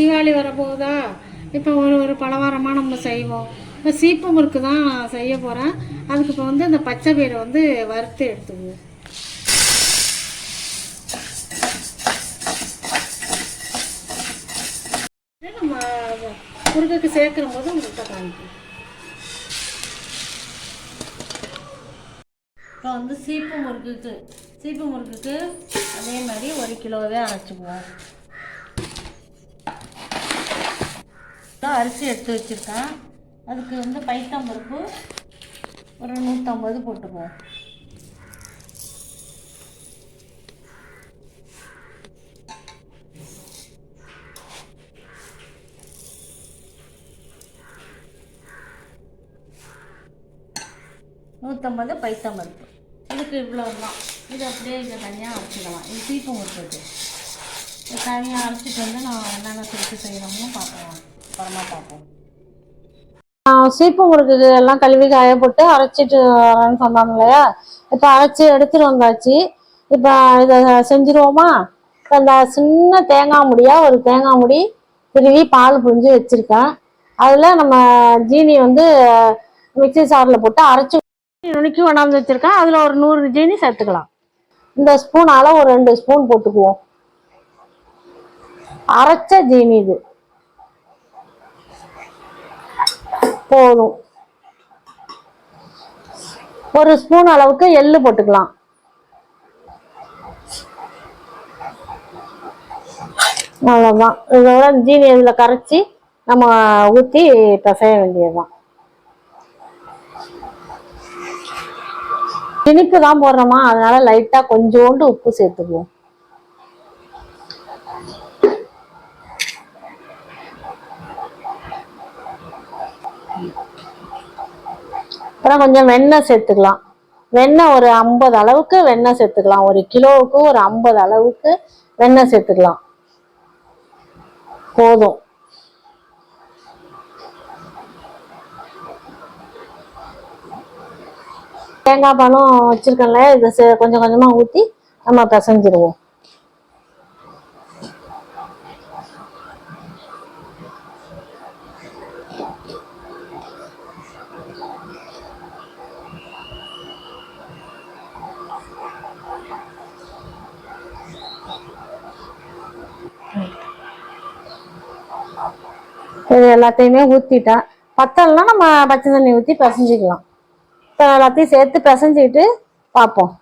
தீபாவளி வரப்போகுதா? இப்போ ஒரு ஒரு பலகாரமாக நம்ம செய்வோம். இப்போ சீப்பு முறுக்கு தான் செய்ய போகிறேன் அதுக்கு இப்போ வந்து இந்த பச்சை பயிரை வந்து வறுத்து எடுத்துக்குவோம். இது நம்ம முருகுக்கு சேர்க்குற போது உங்கள்கிட்ட காமிக்கும் இப்போ வந்து சீப்பு முறுக்குக்கு சீப்பு முறுக்குக்கு அதே மாதிரி ஒரு கிலோவே அரைச்சிக்குவோம். அரிசி எடுத்து வச்சுருக்கேன். அதுக்கு வந்து பைத்தாம்பருப்பு ஒரு நூற்றம்பது போட்டுக்குவோம் நூற்றம்பது பைத்தம் பருப்பு. இதுக்கு இவ்வளோ தான். இது அப்படியே இதை தனியாக அரைச்சிக்கலாம். இது சீப்பு முறுக்குது இது தனியாக அரைச்சிட்டு வந்து நான் என்னென்ன சேர்த்து செய்யணும்னு பார்க்கலாம். அப்புறமா பார்ப்போம் சீப்பு முறுக்கு எல்லாம் கழுவி காய போட்டு அரைச்சிட்டு வரேன்னு சொன்னாங்க இல்லையா? இப்போ அரைச்சி எடுத்துட்டு வந்தாச்சு. இப்போ இதை செஞ்சுருவோமா? இப்போ இந்த சின்ன தேங்காய் முடியா ஒரு தேங்காய் முடி திருவி பால் புரிஞ்சு வச்சுருக்கேன். அதில் நம்ம ஜீனி வந்து மிக்ஸி சாரில் போட்டு அரைச்சி நுணுக்கி கொண்டாந்து வச்சுருக்கேன். அதில் ஒரு நூறு ஜீனி சேர்த்துக்கலாம். இந்த ஸ்பூனால் ஒரு ரெண்டு ஸ்பூன் போட்டுக்குவோம். அரைச்ச ஜீனி இது. போதும். ஒரு ஸ்பூன் அளவுக்கு எள்ளு போட்டுக்கலாம். அவ்வளோதான் இதோட ஜீனி இதில் கரைச்சி நம்ம ஊற்றி பிசைய வேண்டியதுதான். இனிப்பு தான் போடுறோமா? அதனால லைட்டாக கொஞ்சோண்டு உப்பு சேர்த்துக்குவோம். அப்புறம் கொஞ்சம் வெண்ணெய் சேர்த்துக்கலாம். வெண்ணெய் ஒரு ஐம்பது அளவுக்கு வெண்ணெய் சேர்த்துக்கலாம். ஒரு கிலோவுக்கு ஒரு ஐம்பது அளவுக்கு வெண்ணெய் சேர்த்துக்கலாம். போதும். தேங்காய் பழம் வச்சிருக்கேன்ல இதை கொஞ்சம் கொஞ்சமா ஊற்றி நம்ம பிசைஞ்சிருவோம். இது எல்லாத்தையுமே ஊற்றிட்டேன் பத்தலைன்னா நம்ம பச்சை தண்ணி ஊற்றி பிசைஞ்சிக்கலாம். இப்போ எல்லாத்தையும் சேர்த்து பிசைஞ்சிக்கிட்டு பார்ப்போம்.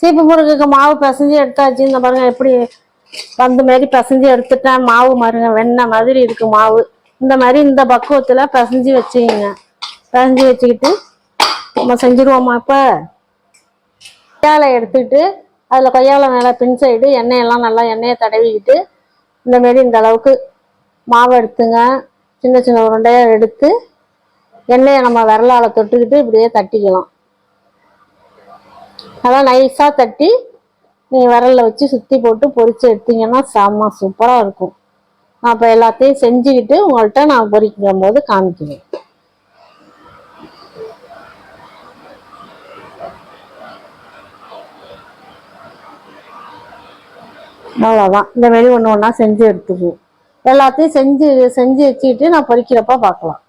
சீப்பு முருகுக்கு மாவு பிசைஞ்சு எடுத்தாச்சு. இந்த பாருங்க எப்படி வந்து மாரி பிசைஞ்சு எடுத்துட்டேன் மாவு மருங்க வெண்ணெய் மாதிரி இருக்குது மாவு. இந்த மாதிரி இந்த பக்குவத்தில் பிசைஞ்சு வச்சுக்கிங்க. பிசைஞ்சு வச்சுக்கிட்டு நம்ம செஞ்சுருவோமா இப்போ? கொய்யாலை எடுத்துக்கிட்டு அதில் கொய்யாவில் மேலே பின் சைடு எண்ணெயெல்லாம் நல்லா எண்ணெயை தடவிக்கிட்டு இந்த மாரி இந்த அளவுக்கு மாவு எடுத்துங்க. சின்ன சின்ன உருண்டையாக எடுத்து எண்ணெயை நம்ம விரலால் தொட்டுக்கிட்டு இப்படியே தட்டிக்கலாம். அதான் நைஸாக தட்டி நீங்கள் விரலில் வச்சு சுற்றி போட்டு பொறிச்சு எடுத்தீங்கன்னா செம்ம சூப்பராக இருக்கும். நான் இப்போ எல்லாத்தையும் செஞ்சுக்கிட்டு உங்கள்கிட்ட நான் பொறிக்கும் போது காமிக்குவேன் அவ்வளோதான் இந்த மாரி ஒன்று ஒன்றா செஞ்சு எடுத்துக்குவோம். எல்லாத்தையும் செஞ்சு செஞ்சு வச்சுக்கிட்டு நான் பொரிக்கிறப்ப பார்க்கலாம்.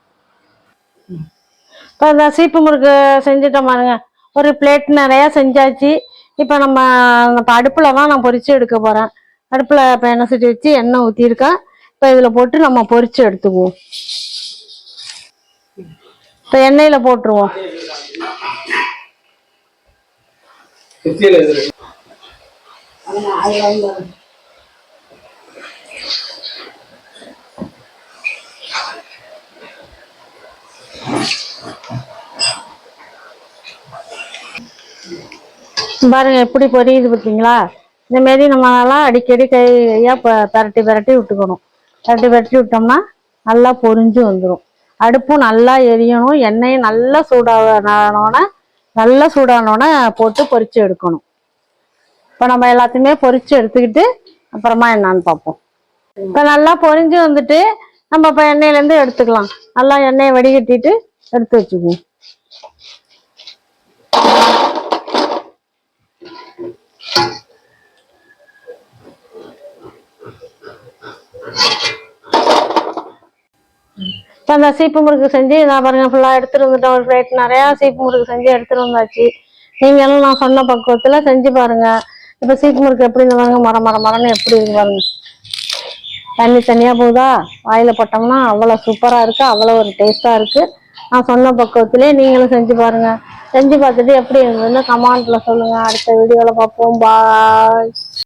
இப்போ இந்த சீப்பு முறுக்கு செஞ்சுட்டோம் பாருங்க. ஒரு பிளேட் நிறையா செஞ்சாச்சு. இப்போ நம்ம இப்போ அடுப்பில் தான் நான் பொரிச்சு எடுக்க போகிறேன் அடுப்பில் இப்போ எண்ணெய் சட்டி வச்சு எண்ணெய் ஊற்றிருக்கேன் இப்போ இதில் போட்டு நம்ம பொரிச்சு எடுத்துக்குவோம். இப்போ எண்ணெயில் போட்டுருவோம். சுத்தியில பாருங்க எப்படி பொரியுது பார்த்தீங்களா இந்த மாரி நம்ம நல்லா அடிக்கடி கையாக ப- பரட்டி பரட்டி விட்டுக்கணும். பரட்டி பரட்டி விட்டோம்னா நல்லா பொரிஞ்சு வந்துடும் அடுப்பும் நல்லா எரியணும் எண்ணெயும் நல்லா சூடானோடனே நல்லா சூடானோடனே போட்டு பொரிச்சு எடுக்கணும். இப்போ நம்ம எல்லாத்தையுமே பொரிச்சு எடுத்துக்கிட்டு அப்புறமா என்னன்னு பார்ப்போம் இப்போ நல்லா பொரிஞ்சு வந்துட்டு நம்ம இப்போ எண்ணெயிலேருந்து எடுத்துக்கலாம். நல்லா எண்ணெயை வடிகட்டிட்டு எடுத்து வச்சுக்குவோம். அந்த சீப்பு முறுக்கு செஞ்சு நான் பாருங்க ஃபுல்லாக எடுத்துட்டு வந்துட்டோம் ஒரு பிளேட் நிறையா சீப்பு முறுக்கு செஞ்சு எடுத்துட்டு வந்தாச்சு. நீங்களும் நான் சொன்ன பக்குவத்தில் செஞ்சு பாருங்க. இப்போ சீப்பு முறுக்கு எப்படி இந்த பாருங்க மர மர மரம்னு எப்படி இருக்கு பாருங்க. தண்ணி தனியாக போகுதா? வாயில் போட்டோம்னா அவ்வளோ சூப்பராக இருக்கு அவ்வளோ ஒரு டேஸ்ட்டாக இருக்கு. நான் சொன்ன பக்குவத்திலே நீங்களும் செஞ்சு பாருங்க. செஞ்சு பார்த்துட்டு எப்படி இருந்ததுன்னு கமாண்ட்ல சொல்லுங்க. அடுத்த வீடியோவில் பார்ப்போம். பாய்